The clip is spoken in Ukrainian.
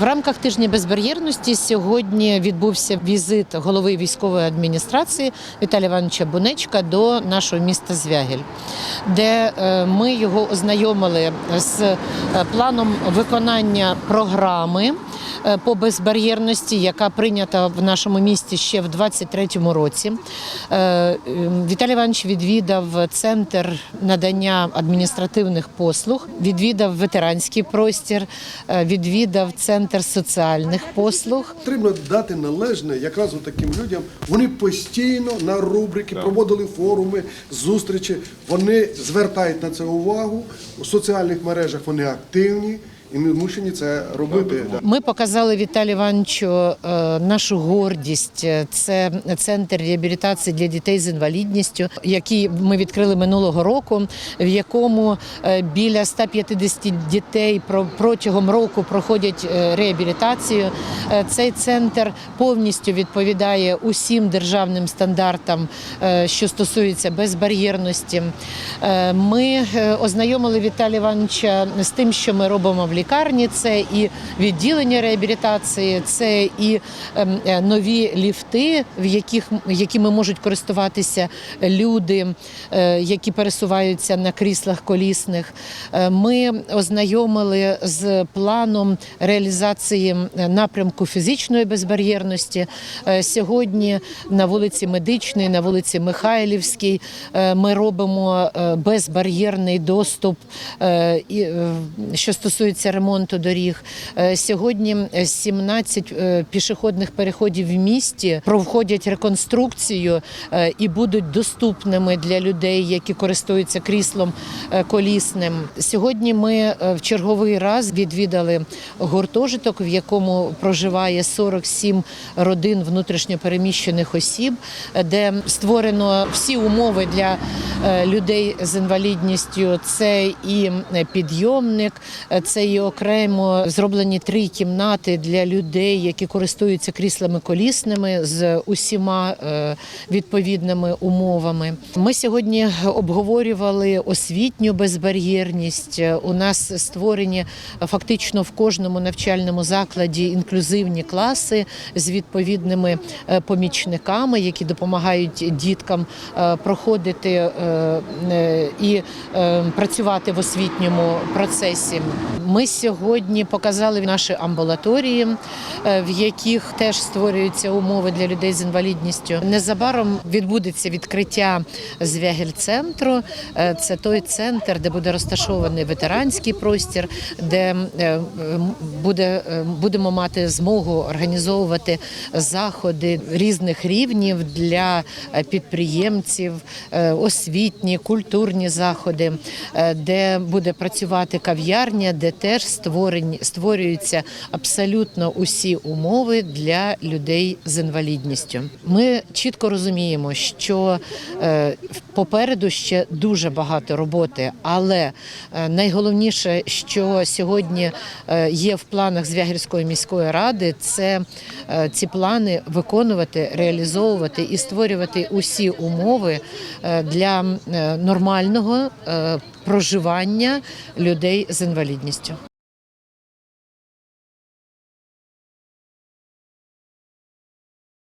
В рамках тижня безбар'єрності сьогодні відбувся візит голови військової адміністрації Віталія Івановича Бунечка до нашого міста Звягель, де е, ми його ознайомили з е, планом виконання програми е, по безбар'єрності, яка прийнята в нашому місті ще в 2023 році. Віталій Іванович відвідав центр надання адміністративних послуг, відвідав ветеранський простір, відвідав центр соціальних послуг. Потрібно дати належне якраз таким людям. Вони постійно на рубрики проводили форуми, зустрічі. Вони звертають на це увагу. У соціальних мережах вони активні і ми змушені це робити. Ми показали Віталію Івановичу е, нашу гордість. Це центр реабілітації для дітей з інвалідністю, який ми відкрили минулого року, в якому е, біля 150 дітей протягом року проходять е, реабілітацію. Цей центр повністю відповідає усім державним стандартам, що стосується безбар'єрності. Ми ознайомили Віталія Івановича з тим, що ми робимо в лікарні. Це і відділення реабілітації, це і ем, е, нові ліфти, в яких якими можуть користуватися люди, е, які пересуваються на кріслах колісних. Е, Ми ознайомили з планом реалізації напрямку фізичної безбар'єрності. Сьогодні на вулиці Медичної, на вулиці Михайлівській ми робимо безбар'єрний доступ, що стосується ремонту доріг. Е, Сьогодні 17 е, пішохідних переходів в місті проходять реконструкцію е, і будуть доступними для людей, які користуються кріслом колісним. Сьогодні ми в черговий раз відвідали гуртожиток, в якому проживає 47 родин внутрішньопереміщених осіб, де створено всі умови для людей з інвалідністю. Це і підйомник, це і окремо зроблені три кімнати для людей, які користуються кріслами колісними з усіма е, відповідними умовами. Ми сьогодні обговорювали освітню безбар'єрність. У нас створені фактично в кожному навчальному закладі інклюзивні класи з відповідними е, помічниками, які допомагають діткам е, проходити і працювати в освітньому процесі. Ми сьогодні показали наші амбулаторії, е, в яких теж створюються умови для людей з інвалідністю. Незабаром відбудеться відкриття звягель-центру. Е, Це той центр, де буде розташований ветеранський простір, де е, буде, будемо мати змогу організовувати заходи різних рівнів для підприємців, освітні, культурні заходи, де буде працювати кав'ярня, де теж створені створюються абсолютно усі умови для людей з інвалідністю. Ми чітко розуміємо, що е, попереду ще дуже багато роботи, але е, найголовніше, що сьогодні е, є в планах Звягільської міської ради, це ці плани виконувати, реалізовувати і створювати усі умови для нормального проживання людей з інвалідністю.